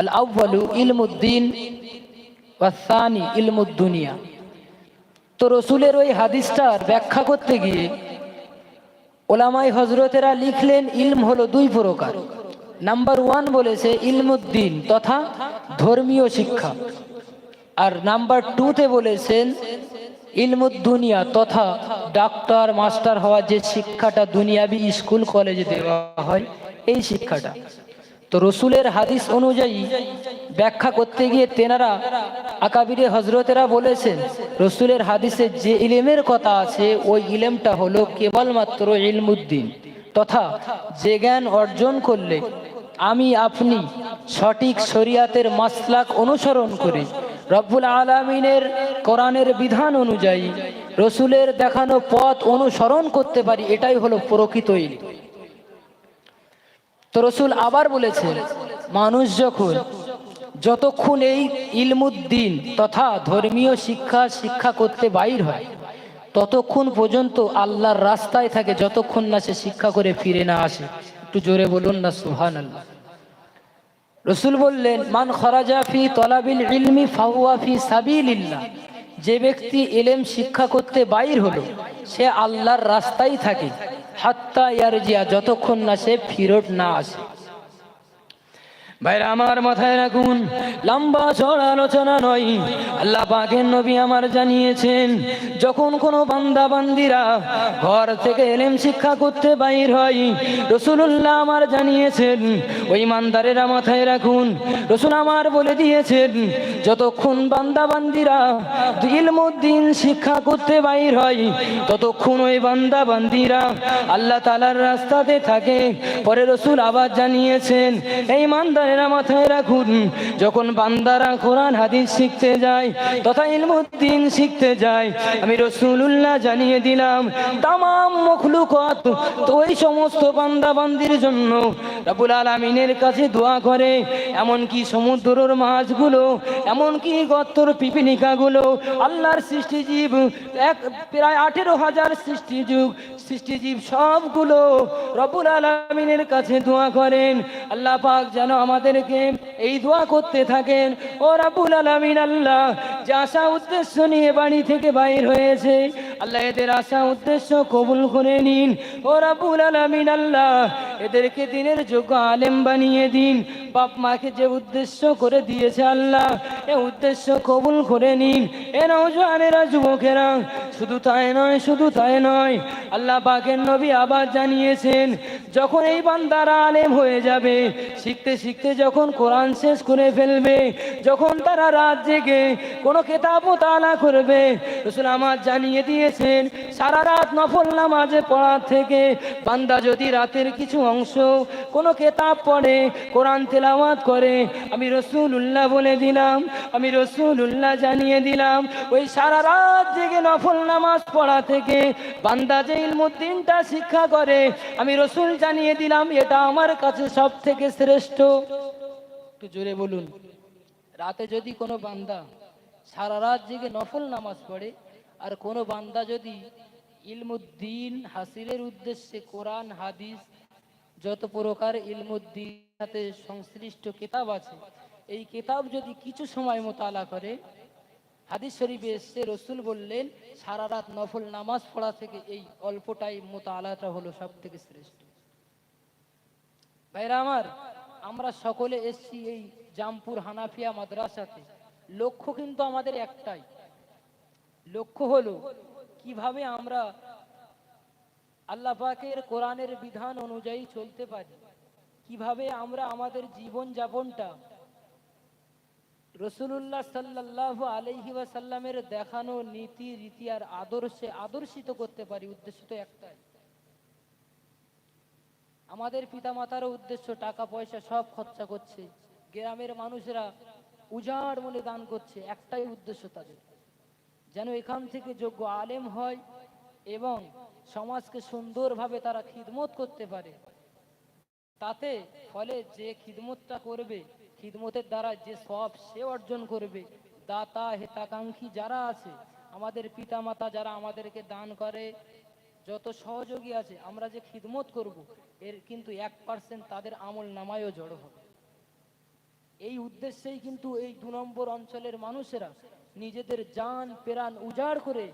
আল আউ্বালু ইলমুদ্দিন ওয়াসানি ইলমুদ্দুনিয়া। তো রসুলের ওই হাদিসটার ব্যাখ্যা করতে গিয়ে ওলামাই হজরতেরা লিখলেন, ইলম হলো দুই প্রকার। নাম্বার ওয়ান বলেছে ইলমুদ্দিন তথা ধর্মীয় শিক্ষা। আর নাম্বার টুতে বলেছেন, ইলমুদ্দুনিয়া তথা ডাক্তার, মাস্টার হওয়ার যে শিক্ষাটা দুনিয়াবি স্কুল, কলেজে দেওয়া হয়, এই শিক্ষাটা। তো রসুলের হাদিস অনুযায়ী ব্যাখ্যা করতে গিয়ে তেনারা আকাবিরে হজরতেরা বলেছেন, রসুলের হাদিসে যে ইলেমের কথা আছে, ওই ইলেমটা হলো কেবলমাত্র ইলমুদ্দিন। তথা যে জ্ঞান অর্জন করলে আমি আপনি সঠিক শরিয়াতের মাসলাক অনুসরণ করে রব্বুল আলমিনের কোরআনের বিধান অনুযায়ী রসুলের দেখানো পথ অনুসরণ করতে পারি, এটাই হলো প্রকৃত ইলম। তো রসুল আবার বলেছেন, মানুষ যখন যতক্ষণ এই ইলমুদ্দিন তথা ধর্মীয় শিক্ষা শিক্ষা করতে বাইর হয়, ততক্ষণ পর্যন্ত আল্লাহর রাস্তায় থাকে, যতক্ষণ না সে শিক্ষা করে ফিরে না আসে। একটু জোরে বলুন না সুহান আল্লাহ রসুল বললেন, মান খরাজা ফি তলাবিল ইলমি ফাহুয়া ফি সাবিলিল্লাহ। যে ব্যক্তি এলেম শিক্ষা করতে বাইর হলো, সে আল্লাহর রাস্তায় থাকে হাত্তা ইয়ারজিয়া যতক্ষণ না সে ফিরত না আসে। ভাইরা, আমার মাথায় রাখুন, লম্বা চড়া আলোচনা নয়। আল্লাহ পাকের নবী আমার জানিয়েছেন, যখন কোনো বান্দা, বান্দিরা ঘর থেকে এলেম শিক্ষা করতে বাইর হয় রসুল্লাহ আমার জানিয়েছেন, ওই মান্দারেরা মাথায় রাখুন, রসুল আমার বলে দিয়েছেন, যতক্ষণ বান্দা, বান্দিরা ইলমুদ্দিন শিক্ষা করতে বাইর হয়, ততক্ষণ ওই বান্দা, বান্দিরা আল্লাহ তালার রাস্তাতে থাকে। পরে রসুল আবার জানিয়েছেন, এই মান্দারেরা মাথায় রাখুন, যখন বান্দারা কোরআন, হাদিস শিখতে যায়, তথা ইলমুদ্দিন শিখতে যায়, আমি রসুল্লাহ জানিয়ে দিলাম তাম মখলুকত ওই সমস্ত বান্দা বান্দির জন্য রাবুল আলমিনের কাছে দোয়া করে, এমনকি সমুদ্রের মাছগুলো, এমনকি গত্তর পিপিনিকাগুলো আল্লাহর সৃষ্টিজীব, এক, প্রায় আঠেরো হাজার সৃষ্টিযুগ, সৃষ্টিজীব সবগুলো রবুল আলমিনের কাছে দোয়া করেন, আল্লাহ পাক যেন আমাদেরকে এই দোয়া করতে থাকেন। ও রাবুল আলমিন, আল্লাহ যে আশা উদ্দেশ্য নিয়ে বাড়ি থেকে বাইর হয়েছে, আল্লাহ এদের আশা উদ্দেশ্য কবুল করে নিন। ও রাবুল আলমিন, আল্লাহ এদেরকে দিনের যোগ্য আলেম বানিয়ে দিন। বাপ মাকে যে উদ্দেশ্য করে দিয়েছে আল্লাহ, এ উদ্দেশ্য কবুল করে নিন। এ নৌজওয়ানেরা যুবকেরা শুধু তাই নয়, শুধু তাই নয়, আল্লাহ পাকের নবী আবার জানিয়েছেন, যখন এই বান্দারা আলেম হয়ে যাবে, শিখতে শিখতে যখন কোরআন শেষ করে ফেলবে, যখন তারা রাত জেগে কোনো কেতাব মোতালা করবে, রসুল আমার জানিয়ে দিয়েছেন, সারা রাত নফল নামাজে পড়ার থেকে বান্দা যদি রাতের কিছু অংশ কোনো কেতাব পড়ে, কোরআন তেলাওয়াত করে, আমি রসুল উল্লাহ বলে দিলাম, আমি রসুল উল্লাহ জানিয়ে দিলাম, ওই সারা রাত জেগে নফল নামাজ পড়া থেকে বান্দা যে ইলমুদ্দিনটা শিক্ষা করে। আমি রসুল জানিয়ে দিলাম, এটা আমার কাছে সব থেকে শ্রেষ্ঠ। একটু জোরে বলুন। রাতে যদি কোনো বান্দা সারা রাত জেগে নফল নামাজ পড়ে, আর কোনো বান্দা যদি ইলমুদ্দিন হাসিলের উদ্দেশ্যে কোরআন, হাদিস, যত প্রকার ইলমুদ্দিন সাথে সংশ্লিষ্ট কিতাব আছে, এই কিতাব যদি কিছু সময় মোতালা করে হাদিস শরীফে এসছে রসুল বললেন, সারা রাত নফল নামাজ পড়া থেকে এই অল্পটাই মোতালাটা হলো সব থেকে শ্রেষ্ঠ। ভাইরা আমার, আমরা সকলে এসছি এই জামপুর হানাফিয়া মাদ্রাসাতে। লক্ষ্য কিন্তু আমাদের একটাই। লক্ষ্য হলো কীভাবে আমরা আল্লাহ পাকের কোরআনের বিধান অনুযায়ী চলতে পারি। কীভাবে আমরা আমাদের জীবন যাপনটা রসুল্লাহ সাল্লাহ আলহি ওয়াসাল্লামের দেখানো নীতি, রীতি আর আদর্শে আদর্শিত করতে পারি উদ্দেশ্য তো একটাই। আমাদের পিতামাতারও উদ্দেশ্য টাকা, পয়সা সব খরচা করছে। গ্রামের মানুষেরা উজাড় মনে দান করছে, একটাই উদ্দেশ্য তাদের। যেন এখান থেকে যোগ্য আলেম হয় এবং সমাজকে সুন্দরভাবে তারা খিদমত করতে পারে। তাতে ফলে যে খিদমতটা করবে খিদমতের দ্বারা যে সব সে অর্জন করবে, দাতা হেতাকাঙ্ক্ষী যারা আছে, আমাদের পিতামাতা যারা আমাদেরকে দান করে, যত সহযোগী আছে, আমরা যে খিদমত করব, এর কিন্তু এক পার্সেন্ট তাদের আমল নামায়ও জড়ো হবে। এই উদ্দেশ্যেই কিন্তু এই দু নম্বর অঞ্চলের মানুষেরা নিজেদের জান, প্রাণ উজাড় করে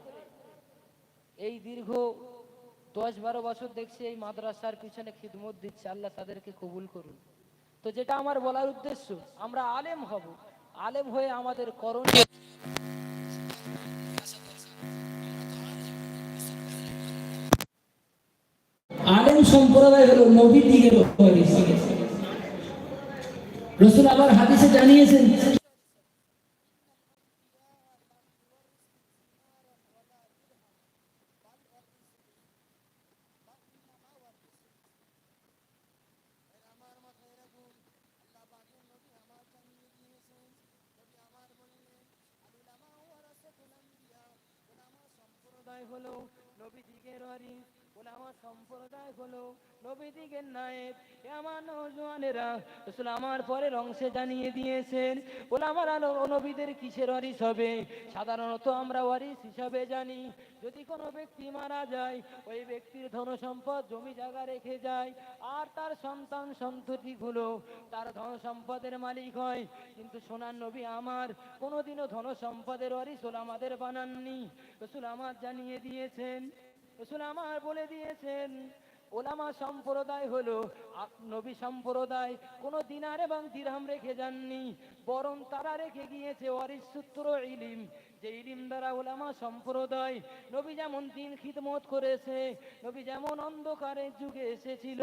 এই দীর্ঘ দশ বারো বছর দেখছি এই মাদ্রাসার পিছনে খিদমত দিচ্ছে। আল্লাহ তাদেরকে কবুল করুন। তো যেটা আমার বলার উদ্দেশ্য, আমরা আলেম হব। আলেম হয়ে আমাদের করণীয় আলেম সম্প্রদায় হলো নবী দিকে রসুল আবার হাদিসে জানিয়েছেন সম্প্রদায় হলো নবীজিকে ওয়ারিস সম্প্রদায় হলো আমার পরের অংশে জানিয়ে দিয়েছেন হবে? সাধারণত আমরা হিসাবে জানি, যদি কোনো ব্যক্তি মারা যায়, ওই ব্যক্তির ধন সম্পদ জমি জায়গা রেখে যায়, আর তার সন্তান সন্ততিগুলো তার ধন সম্পদের মালিক হয়। কিন্তু সোনার নবী আমার কোনোদিনও ধন সম্পদের ওয়ারিস ওলামাদের বানাননি। রসুল আমার জানিয়ে দিয়েছেন রসুল আমার বলে দিয়েছেন, ওলামা সম্প্রদায় হলো নবী সম্প্রদায়, কোনো দিনার এবং দিরহাম রেখে যাননি, বরং তারা রেখে গিয়েছে ওয়ারিস সূত্র ইলিম। যে ইলিম দ্বারা ওলামা সম্প্রদায় নবী যেমন দিন খিদমত করেছে, নবী যেমন অন্ধকারের যুগে এসেছিল,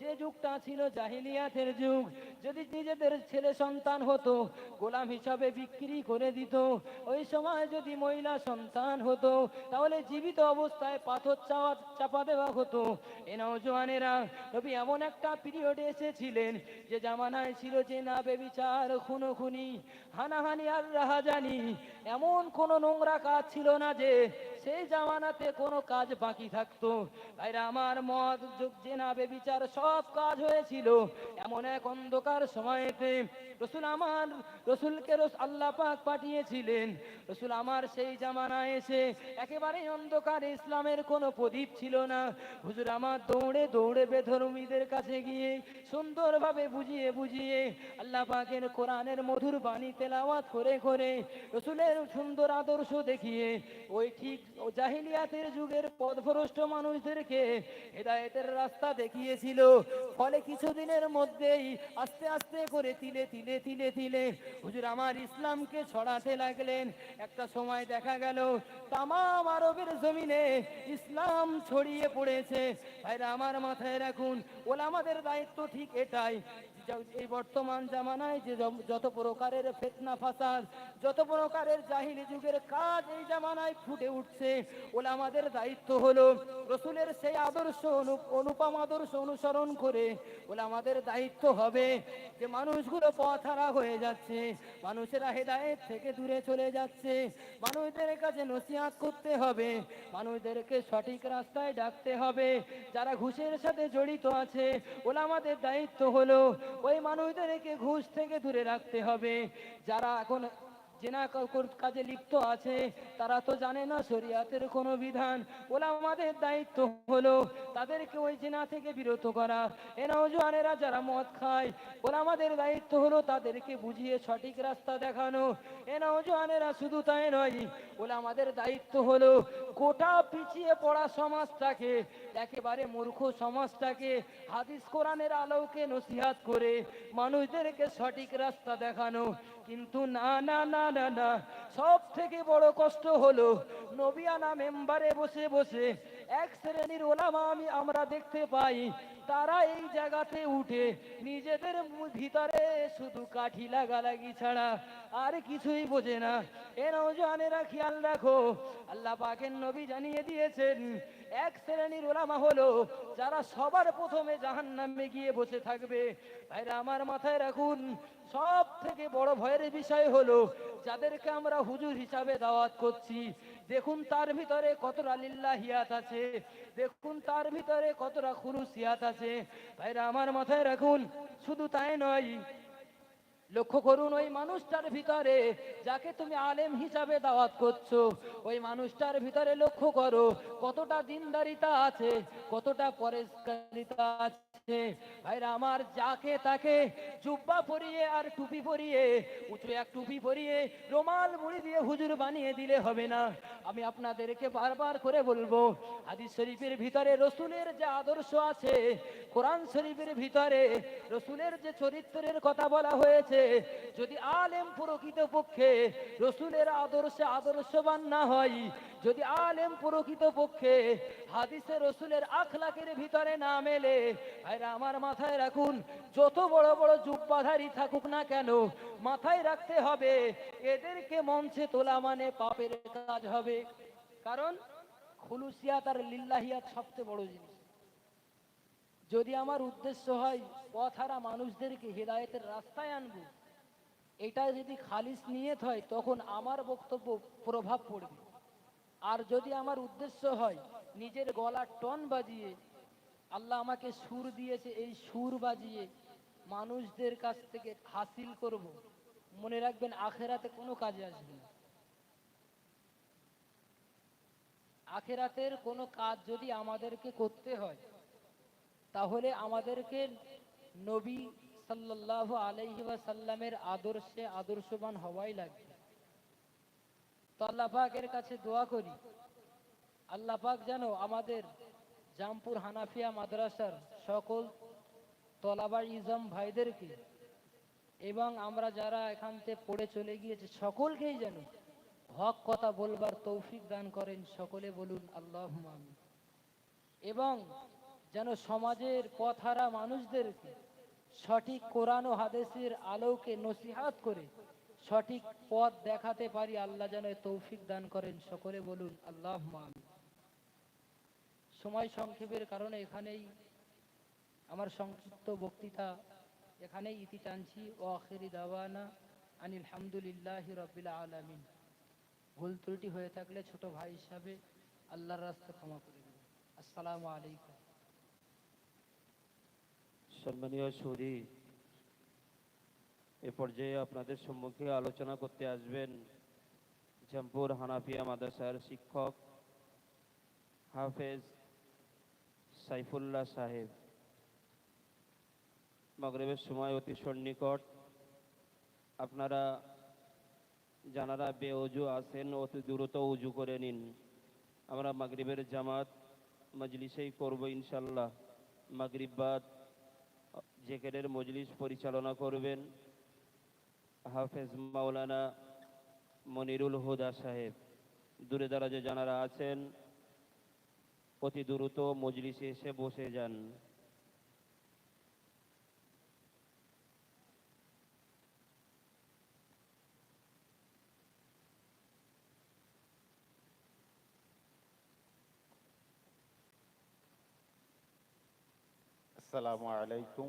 যে যুগটা ছিল জাহিলিয়াতের যুগ, যদি নিজেদের ছেলে সন্তান হতো, গোলাম হিসাবে বিক্রি করে দিত, ওই সময় যদি মহিলা সন্তান হতো, তাহলে জীবিত অবস্থায় পাথর চাওয়া, চাপা দেওয়া হতো। এ নওজোয়ানেরা নবী এমন একটা পিরিয়ডে এসেছিলেন, যে জামানায় ছিল যে না বেবিচার খুনো খুনি হানাহানি আর রাহাজানি, এমন কোনো নোংরা কাজ ছিল না যে সেই জামানাতে কোনো কাজ বাকি থাকতো। ভাইরা আমার মত যুগ জেনা বেবিচার সব কাজ হয়েছিল। এমন এক অন্ধকার সময়েতে রসুল আমার, রসুলকে রস আল্লাহ পাক পাঠিয়েছিলেন। রসুল আমার সেই জামানায় এসে একেবারে অন্ধকার ইসলামের কোনো প্রদীপ ছিল না। হুজুর আমার দৌড়ে দৌড়ে বেধর্মীদের কাছে গিয়ে সুন্দরভাবে বুঝিয়ে বুঝিয়ে আল্লাহ পাকের কোরআনের মধুর বাণী তেলাওয়াত করে করে রসুলের সুন্দর আদর্শ দেখিয়ে ওই ঠিক জাহিলিয়াতের যুগের পথভ্রষ্ট মানুষদেরকে হেদায়েতের রাস্তা দেখিয়েছিল। ফলে কিছুদিনের মধ্যেই আস্তে আস্তে করে তিলে তিলে তিলে তিলে হুজুর আমার ইসলামকে ছড়াতে লাগলেন। একটা সময় দেখা গেল, তামাম আরবের জমিনে ইসলাম ছড়িয়ে পড়েছে। ভাইরা, আমার মাথায় রাখুন ওলা আমাদের দায়িত্ব ঠিক এটাই এই বর্তমান জামানায় যে যত প্রকারের ফেতনা ফাসাদ, যত প্রকারের জাহিলি যুগের কাজ এই জামানায় ফুটে উঠছে। ওলা আমাদের দায়িত্ব হলো রসুলের সেই আদর্শ অনু- অনুপম আদর্শ অনুসরণ করে। ওলা আমাদের দায়িত্ব হবে যে মানুষগুলো পথহারা হয়ে যাচ্ছে, মানুষেরা হেদায়েত থেকে দূরে চলে যাচ্ছে। মানুষদের কাছে নসিহাত করতে হবে, মানুষদেরকে সঠিক রাস্তায় ডাকতে হবে। যারা ঘুষের সাথে জড়িত আছে ওলা আমাদের দায়িত্ব হলো ওই মানুষদেরকে ঘুষ থেকে দূরে রাখতে হবে। যারা এখন জেনা কাজে লিপ্ত আছে, তারা তো জানে না শরিয়াতের কোনো বিধান। ওলা আমাদের দায়িত্ব হলো তাদেরকে ওই জেনা থেকে বিরত করা। এ নওজোয়ানেরা যারা মদ খায় ওলা আমাদের দায়িত্ব হলো তাদেরকে বুঝিয়ে সঠিক রাস্তা দেখানো। এ নওজোয়ানেরা শুধু তাই নয় ওলা আমাদের দায়িত্ব হলো গোটা পিছিয়ে পড়া সমাজটাকে, একেবারে মূর্খ সমাজটাকে হাদিস কোরআনের আলোকে নসিহাত করে মানুষদেরকে সঠিক রাস্তা দেখানো। কিন্তু না না না না না সব থেকে বড় কষ্ট হলো নবিয়ানা মেম্বারে বসে বসে এক শ্রেণির ওলামা আমি, আমরা দেখতে পাই, তারা এই জায়গাতে উঠে নিজেদের ভিতরে শুধু কাঠি লাগালাগি ছাড়া আর কিছুই বোঝে না। এ নৌজওয়ানেরা খেয়াল রাখো। আল্লাহ পাকের নবী জানিয়ে দিয়েছেন, এক শ্রেণির ওলামা হলো যারা সবার প্রথমে জাহান্নামে গিয়ে বসে থাকবে। ভাইরা, আমার মাথায় রাখুন সব থেকে বড় ভয়ের বিষয় হলো, যাদেরকে আমরা হুজুর হিসাবে দাওয়াত করছি, দেখুন তার ভিতরে কতটা লিল্লাহিয়াত আছে, দেখুন তার ভিতরে কতটা খুরুসিয়াত আছে। ভাইরা, আমার মাথায় রাখুন, শুধু তাই নয়, লক্ষ্য করুন ওই মানুষটার ভিতরে, যাকে তুমি আলেম হিসাবে দাওয়াত করছ, ওই মানুষটার ভিতরে লক্ষ্য করো, কতটা দিনদারিতা আছে, কতটা পরেশকারিতা আছে। ভাইরা, আমার যাকে তাকে জুব্বা পরিয়ে আর টুপি পরিয়ে, উঁচু এক টুপি পরিয়ে রোমাল মুড়ি দিয়ে হুজুর বানিয়ে দিলে হবে না। আমি আপনাদেরকে বারবার করে বলব, হাদিস শরীফের ভিতরে রসুলের যে আদর্শ আছে, কোরআন শরীফের ভিতরে রসুলের যে চরিত্রের কথা বলা হয়েছে, যদি আলেম প্রকৃত পক্ষে রসুলের আদর্শে আদর্শবান না হয় যদি আলেম প্রকৃত পক্ষে হাদিসে রসুলের আখলাকের ভিতরে না মেলে, ভাইরা আমার মাথায় রাখুন, যত বড় বড় জুব্বাধারী থাকুক না কেন, মাথায় রাখতে হবে, এদেরকে মঞ্চে তোলা মানে পাপের কাজ হবে। কারণ খুলুসিয়াত আর লিল্লাহিয়াত সবচেয়ে বড় জিনিস। যদি আমার উদ্দেশ্য হয় পথহারা মানুষদেরকে হৃদায়তের রাস্তায় আনব, এটা যদি খালিস নিয়ত হয়, তখন আমার বক্তব্য প্রভাব পড়বে। আর যদি আমার উদ্দেশ্য হয় নিজের গলার টন বাজিয়ে, আল্লাহ আমাকে সুর দিয়েছে এই সুর বাজিয়ে মানুষদের কাছ থেকে হাসিল করব। মনে রাখবেন, আখেরাতে কোনো কাজে আসবে না। আখেরাতের কোনো কাজ যদি আমাদেরকে করতে হয়, তাহলে আমাদেরকে নবী সাল্লাল্লাহু আলাইহি ওয়াসাল্লামের আদর্শে, আদর্শবান হওয়াই লাগবে। তো আল্লাহ পাকের কাছে দোয়া করি। আল্লাহ পাক যেন আমাদের জামপুর হানাফিয়া মাদ্রাসার সকল তলাবার ইজম ভাইদেরকে এবং আমরা যারা এখান থেকে পড়ে চলে গিয়েছে, সকলকেই যেন হক কথা বলবার তৌফিক দান করেন, সকলে বলুন আল্লাহ এবং যেন সমাজের পথহারা মানুষদেরকে সঠিক কোরআন ও হাদিসের আলোকে নসিহাত করে সঠিক পথ দেখাতে পারি, আল্লাহ যেন তৌফিক দান করেন। সকলে বলুন আল্লাহ সময় সংক্ষেপের কারণে এখানেই আমার সংক্ষিপ্ত বক্তৃতা এখানেই ইতি টানছি। ও আখেরি দাওয়ানা আনিল হামদুলিল্লাহ রবিল আলামিন। ভুল ত্রুটি হয়ে থাকলে ছোট ভাই হিসাবে আল্লাহর রাস্তা ক্ষমা করে দেবেন। আসসালামু আলাইকুম। সম্মানীয় সুদী এ পর্যায়ে আপনাদের সম্মুখে আলোচনা করতে আসবেন জামপুর হানাফিয়া মাদ্রাসার শিক্ষক হাফেজ সাইফুল্লাহ সাহেব। মাগরেবের সময় অতি সন্নিকট। আপনারা যারা বেউজু আছেন, অতি দ্রুত উজু করে নিন। আমরা মাগরিবের জামাত মজলিসেই করব ইনশাল্লাহ মাগরিব বাদ জেকেরের মজলিস পরিচালনা করবেন। হাফেজ মাওলানা মনিরুল হুদা সাহেব। দূরে দারাজে যারা আছেন, অতি দ্রুত মজলিসে এসে বসে যান। আসসালামু আলাইকুম।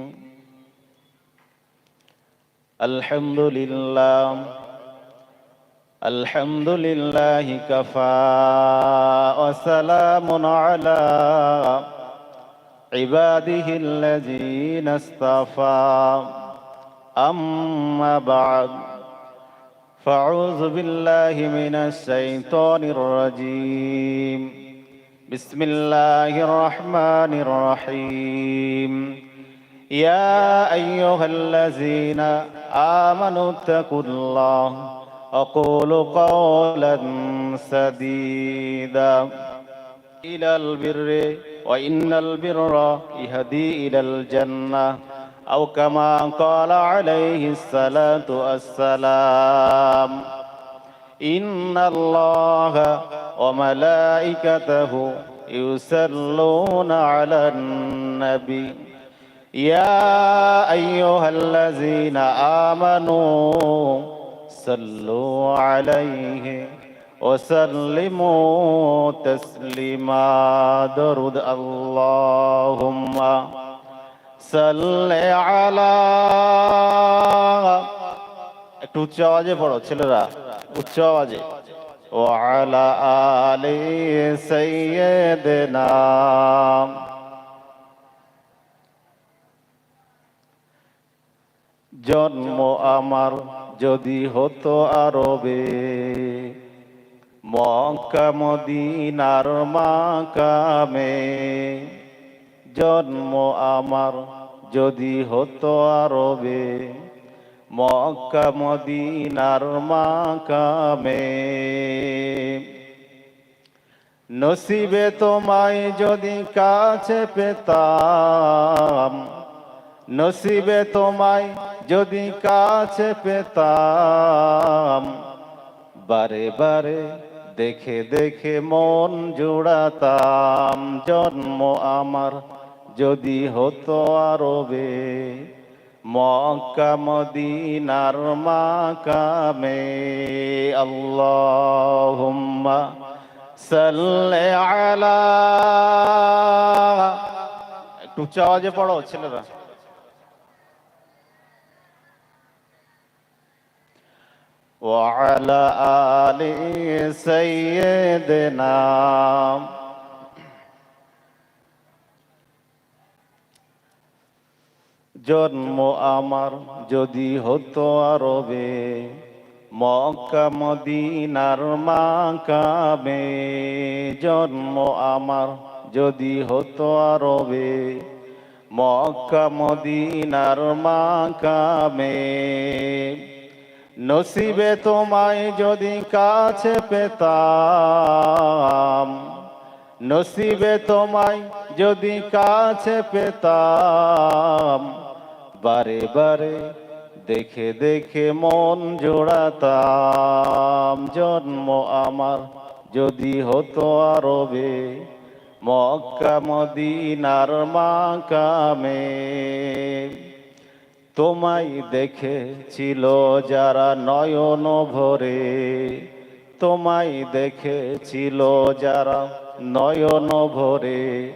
الحمد لله الحمد لله كفى وسلام على عباده الذين اصطفى. أما بعد فأعوذ بالله من الشيطان الرجيم. بسم الله الرحمن الرحيم. يا أيها الذين آمنوا اتقوا الله وقولوا قولا سديدا. إلى البر وإن البر يهدي إلى الجنة. أو كما قال عليه الصلاة والسلام إن الله وملائكته يصلون على النبي. يا أيها الذين آمنوا صلوا عليه وسلموا تسليما درد اللهم صل على একটু উচ্চ আওয়াজে পড়ো ছেলেরা উচ্চ আওয়াজে وعلى آل سيدنا জন্ম আমার যদি হতো আরবে। মক্কা, মদিনার মাকামে জন্ম আমার যদি হতো আরবে। মক্কা, মদিনার মাকামে নসিবে তোমায় যদি কাছে পেতাম, নসিবে তোমায় যদি কাছে পেতাম, বারে বারে দেখে দেখে মন জোড়াতাম। জন্ম আমার যদি হতো আরবে, মক্কা মদিনার মাকামে। আল্লাহুম্মা সাল্লি আলা। একটু উচ্চ আওয়াজে পড়ো ছেলেরা। وعلى آل سيدنا জন্ম আমার যদি হতো আরবে মক্কা মদিনার মাকামে জন্ম আমার যদি হতো আরবে মক্কা মদিনার মাকামে নসিবে তোমায় যদি কাছে পেতাম, নসিবে তোমায় যদি কাছে পেতাম, বারে বারে দেখে দেখে মন জোড়াতাম। জন্ম আমার যদি হতো আরবে, মক্কা, মদিনার মাকামে। তোমায় দেখে ছিল যারা নয়ন ভরে। তোমায় দেখে ছিল যারা নয়ন ভরে।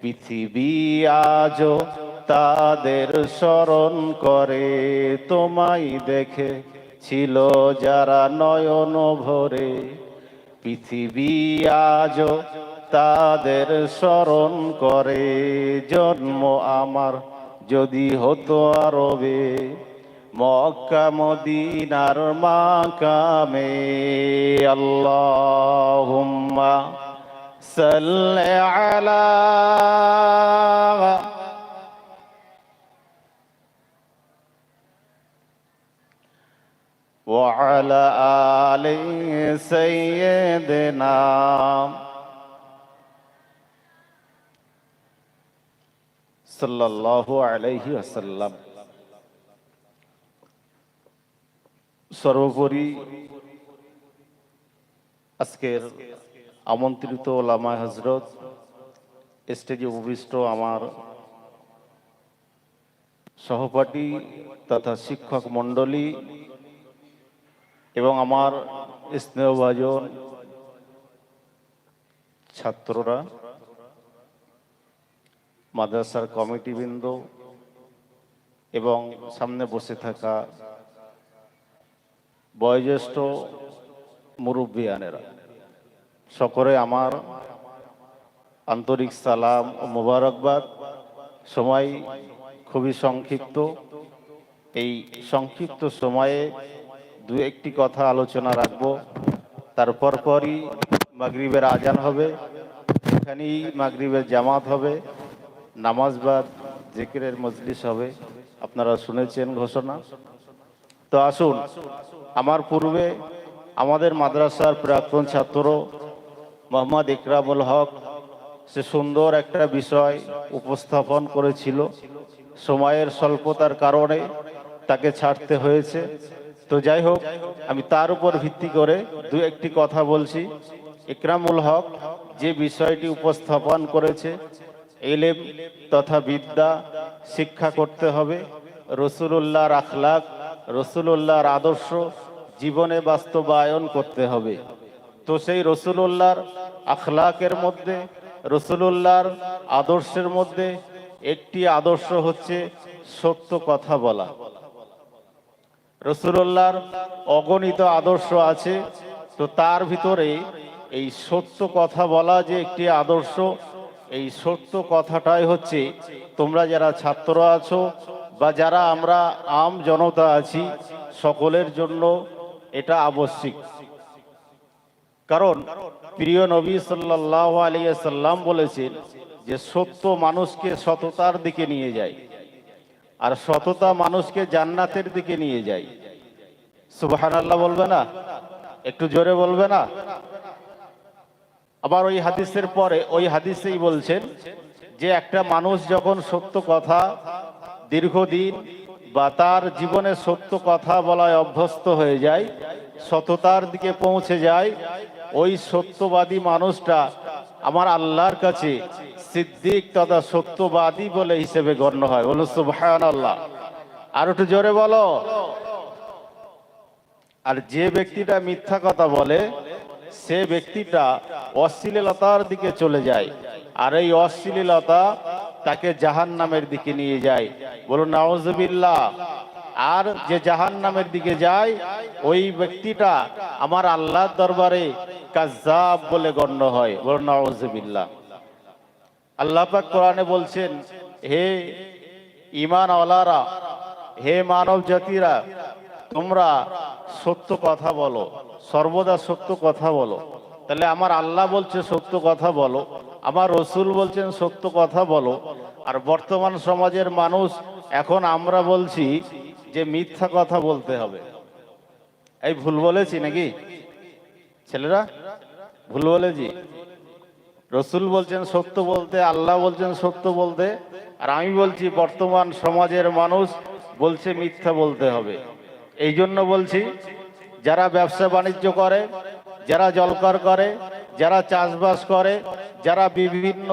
পৃথিবী আজও তাদের স্মরণ করে। তোমায় দেখে ছিল যারা নয়ন ভরে। পৃথিবী আজও তাদের স্মরণ করে। জন্ম আমার যদি হতো আরবে মক্কা মদিনার মাকামে আল্লাহুম্মা সাল্লি আলা وعلى آل سيدنا সাল্লাল্লাহু আলাইহি আসাল্লাম সর্বোপরি আজকের আমন্ত্রিত ওলামা হজরত স্টেজে উপবিষ্ট আমার সহপাঠী তথা শিক্ষক মণ্ডলী এবং আমার স্নেহভাজন ছাত্ররা মাদ্রাসার কমিটিবৃন্দ এবং সামনে বসে থাকা বয়োজ্যেষ্ঠ মুরব্বিয়ানেরা। সকলে আমার আন্তরিক সালাম ও মোবারকবাদ। সময় খুবই সংক্ষিপ্ত। এই সংক্ষিপ্ত সময়ে দু একটি কথা আলোচনা রাখব। তারপর পরই মাগরিবের আজান হবে। এখানেই মাগরিবের জামাত হবে। নামাজ জিকিরের মজলিস হবে। আপনারা শুনেছেন ঘোষণা। তো আসুন, আমার পূর্বে আমাদের মাদ্রাসার প্রাক্তন ছাত্র মোহাম্মদ ইকরামুল হক সে সুন্দর একটা বিষয় উপস্থাপন করেছিল। সময়ের স্বল্পতার কারণে তাকে ছাড়তে হয়েছে। তো যাই হোক, আমি তার উপর ভিত্তি করে দু একটি কথা বলছি। ইকরামুল হক যে বিষয়টি উপস্থাপন করেছে এলেম তথা বিদ্যা শিক্ষা করতে হবে। রসুলুল্লাহর আখলাক, রসুলুল্লাহর আদর্শ জীবনে বাস্তবায়ন করতে হবে। তো সেই রসুলুল্লাহর আখলাকের মধ্যে, রসুলুল্লাহর আদর্শের মধ্যে একটি আদর্শ হচ্ছে সত্য কথা বলা। রসুলুল্লাহর অগণিত আদর্শ আছে, তো তার ভিতরে এই সত্য কথা বলা যে একটি আদর্শ এই সত্য কথাটাই হচ্ছে, তোমরা যারা ছাত্র আছো বা যারা আমরা আম জনতা আছি, সকলের জন্য এটা আবশ্যিক। কারণ প্রিয় নবী সাল্লাহ আলিয়া সাল্লাম বলেছেন যে, সত্য মানুষকে সততার দিকে নিয়ে যায় আর সততা মানুষকে জান্নাতের দিকে নিয়ে যায়। সুবাহান আল্লাহ বলবে না? একটু জোরে বলবে না? আবার ওই হাদিসের পরে, ওই হাদিসেই বলছেন যে একটা মানুষ যখন সত্য কথা দীর্ঘদিন বা তার জীবনে সত্য কথা বলায় অভ্যস্ত হয়ে যায়, সততার দিকে পৌঁছে যায়, ওই সত্যবাদী মানুষটা আমার আল্লাহর কাছে সিদ্দিক তথা সত্যবাদী বলে হিসেবে গণ্য হয়। বলো সুবহান আল্লাহ আর একটু জোরে বলো। আর যে ব্যক্তিটা মিথ্যা কথা বলে সে ব্যক্তিটা অশ্লীলতার দিকে চলে যায়। আর এই অশ্লীলতা তাকে জাহান নামের দিকে নিয়ে যায়। বলুন নওয়াজবিল্লাহ আর যে জাহান নামের দিকে যায়, ওই ব্যক্তিটা আমার আল্লাহর দরবারে কাজাব বলে গণ্য হয়। বলুন নওয়াজবিল্লাহ আল্লাহ কোরআনে বলছেন, হে ইমান আলারা হে মানব জাতিরা তোমরা সত্য কথা বলো। সর্বদা সত্য কথা বলো। তাহলে আমার আল্লাহ বলছে সত্য কথা বলো, আমার রসুল বলছেন সত্য কথা বলো। আর বর্তমান সমাজের মানুষ, এখন আমরা বলছি যে মিথ্যা কথা বলতে হবে। এই ভুল বলেছি নাকি? ছেলেরা, ভুল বলেছি? রসুল বলছেন সত্য বলতে, আল্লাহ বলছেন সত্য বলতে, আর আমি বলছি বর্তমান সমাজের মানুষ বলছে মিথ্যা বলতে হবে। এই জন্য বলছি যারা ব্যবসা বাণিজ্য করে যারা জলকর করে যারা চাষবাস করে যারা বিভিন্ন